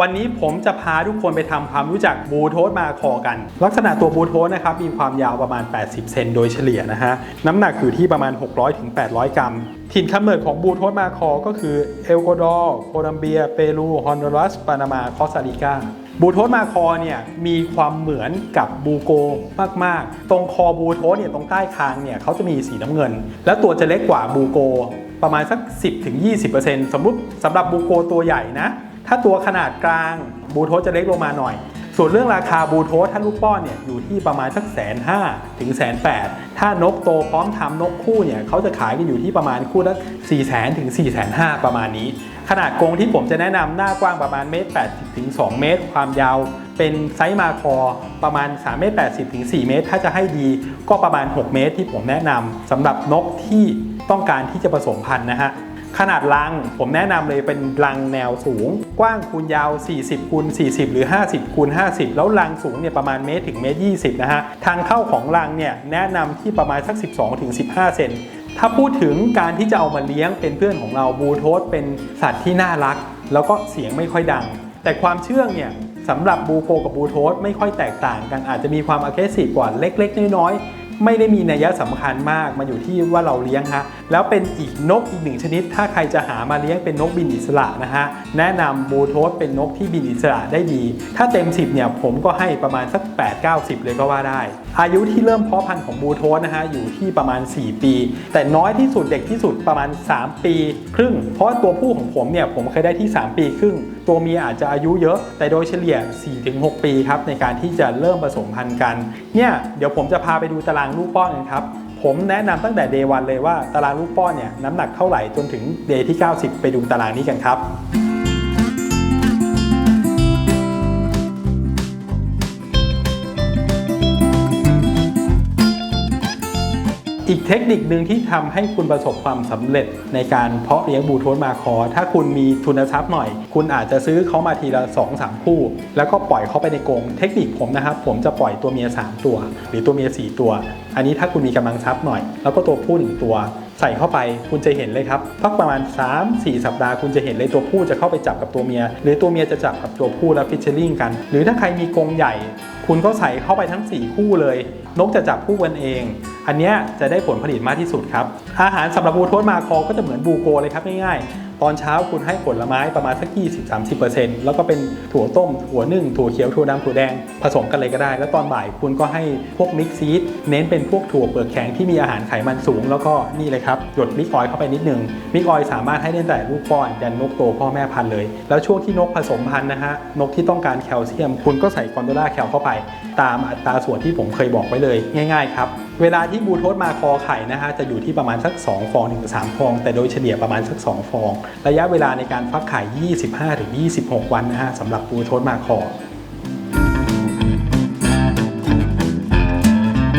วันนี้ผมจะพาทุกคนไปทำความรู้จักบูโทสมาคอกัน ลักษณะตัวบูโทสนะครับมีความยาวประมาณ 80 เซนโดยเฉลี่ยนะฮะน้ำหนักอยู่ที่ประมาณ 600ถึง800 กรัม ถิ่นกำเนิดของบูโทสมาคอก็คือเอลโกดอร์โคลัมเบีย เปรู ฮอนดูรัส ปานามา คอสตาริกาบูโทสมาคอเนี่ยมีความเหมือนกับบูโกมาก ๆ ตรงคอบูโทสเนี่ยตรงใต้คางเนี่ยเขาจะมีสีน้ำเงิน แล้วตัวจะเล็กกว่าบูโก ประมาณสัก 10-20%สมมุติสำหรับบูโกตัวใหญ่นะ ถ้าตัวขนาดกลางบูโทสจะเล็กลงมาหน่อย ส่วนเรื่องราคาบูโทสถ้าลูกป้อนเนี่ยอยู่ที่ประมาณสักแสนห้าถึงแสนแปดถ้านกโตพร้อมทำนกคู่เนี่ยเขาจะขายกันอยู่ที่ประมาณคู่ละ4 0 0 0 0ถึง4 5 0 0 0ประมาณนี้ ขนาดกรงที่ผมจะแนะนำหน้ากว้างประมาณเมตร80ถึง2เมตร ความยาวเป็นไซส์มาคอประมาณ3เมตร80ถึง4เมตร ถ้าจะให้ดีก็ประมาณ 6 เมตรที่ผมแนะนำสำหรับนกที่ต้องการที่จะผสมพันธุ์นะฮะ ขนาดรัง ผมแนะนำเลยเป็นรังแนวสูง กว้างคูณยาว 40คูณ40 หรือ 50คูณ50 แล้วรังสูงเนี่ยประมาณเมตรถึงเมตร20 นะฮะ ทางเข้าของรังเนี่ยแนะนำที่ประมาณสัก 12ถึง15 เซนถ้าพูดถึงการที่จะเอามาเลี้ยงเป็นเพื่อนของเราบูโทสเป็นสัตว์ที่น่ารัก แล้วก็เสียงไม่ค่อยดัง แต่ความเชื่องเนี่ยสำหรับบูโกกับบูโทสไม่ค่อยแตกต่างกันอาจจะมีความ aggressive กว่าเล็ก ๆ น้อยๆ ไม่ได้มีนัยสำคัญมากมันอยู่ที่ว่าเราเลี้ยงฮะแล้วเป็นอีกนกอีกหนึ่งชนิด ถ้าใครจะหามาเลี้ยงเป็นนกบินอิสระนะฮะแนะนำบูโทสเป็นนกที่บินอิสระได้ดี ถ้าเต็ม 10เนี่ยผมก็ให้ประมาณสัก 8 9 0 เลยก็ว่าได้ อายุที่เริ่มเพาะพันธุ์ของบูโทสนะฮะอยู่ที่ประมาณ 4 ปี แต่น้อยที่สุดเด็กที่สุดประมาณ 3 ปี ครึ่ง เพราะตัวผู้ของผมเนี่ยผมเคยได้ที่ 3 ปีครึ่ง ตัวเมียอาจจะอายุเยอะ แต่โดยเฉลี่ย 4-6 ปีครับในการที่จะเริ่มผสมพันธุ์กันเนี่ยเดี๋ยวผมจะพาไปดูตารางางลูกป้อนกันครับ ผมแนะนำตั้งแต่เดย์วันเลยว่าตารางลูกป้อนเนี่ยน้ำหนักเท่าไหร่จนถึงเดย์ที่ 90 ไปดูตารางนี้กันครับ อีกเทคนิคหนึ่งที่ทำให้คุณประสบความสำเร็จในการเพาะเลี้ยงบลูโทสมาคอ ถ้าคุณมีทุนทรัพย์หน่อย คุณอาจจะซื้อเขามาทีละ 2 3 คู่ แล้วก็ปล่อยเขาไปในกรงเทคนิคผมนะครับผมจะปล่อยตัวเมีย 3 ตัว หรือตัวเมีย 4 ตัว อันนี้ถ้าคุณมีกำลังทรัพย์หน่อย แล้วก็ตัวผู้หนึ่งตัวใส่เข้าไปคุณจะเห็นเลยครับพักประมาณ 3-4 สัปดาห์คุณจะเห็นเลยตัวผู้จะเข้าไปจับกับตัวเมีย หรือตัวเมียจะจับกับตัวผู้แล้วฟิชเชอร์ลิงกัน หรือถ้าใครมีกรงใหญ่ คุณก็ใส่เข้าไปทั้ง 4 คู่เลย นกจะจับคู่กันเอง อันนี้จะได้ผลผลิตมากที่สุดครับ อาหารสำหรับบูโทสมาคอก็จะเหมือนบูโกเลยครับง่ายๆ ตอนเช้าคุณให้ผลไม้ประมาณสัก 20-30%แล้วก็เป็นถั่วต้ม ถั่วนึ่ง ถั่วเขียว ถั่วดำถั่วแดง ผสมกันเลยก็ได้ แล้วตอนบ่ายคุณก็ให้พวกมิกซีดเน้นเป็นพวกถั่วเปลือกแข็งที่มีอาหารไขมันสูง แล้วก็นี่เลยครับ หยดมิกออยเข้าไปนิดนึง มิกออยสามารถให้ได้แต่ลูกป้อนยันนกโตพ่อแม่พันธุ์เลย แล้วช่วงที่นกผสมพันธุ์นะฮะ นกที่ต้องการแคลเซียม คุณก็ใส่คอนโดล่าแคลเข้าไป ตามอัตราส่วนที่ผมเคยบอกไว้เลย ง่าย ๆ ครับ เวลาที่บูโทสมาคอไข่นะฮะจะอยู่ที่ประมาณสัก 2 ฟองถึง 3 ฟอง แต่โดยเฉลี่ยประมาณสัก 2 ฟอง ระยะเวลาในการฟักไข่ 25-26 วันนะฮะสำหรับบูโทสมาคอ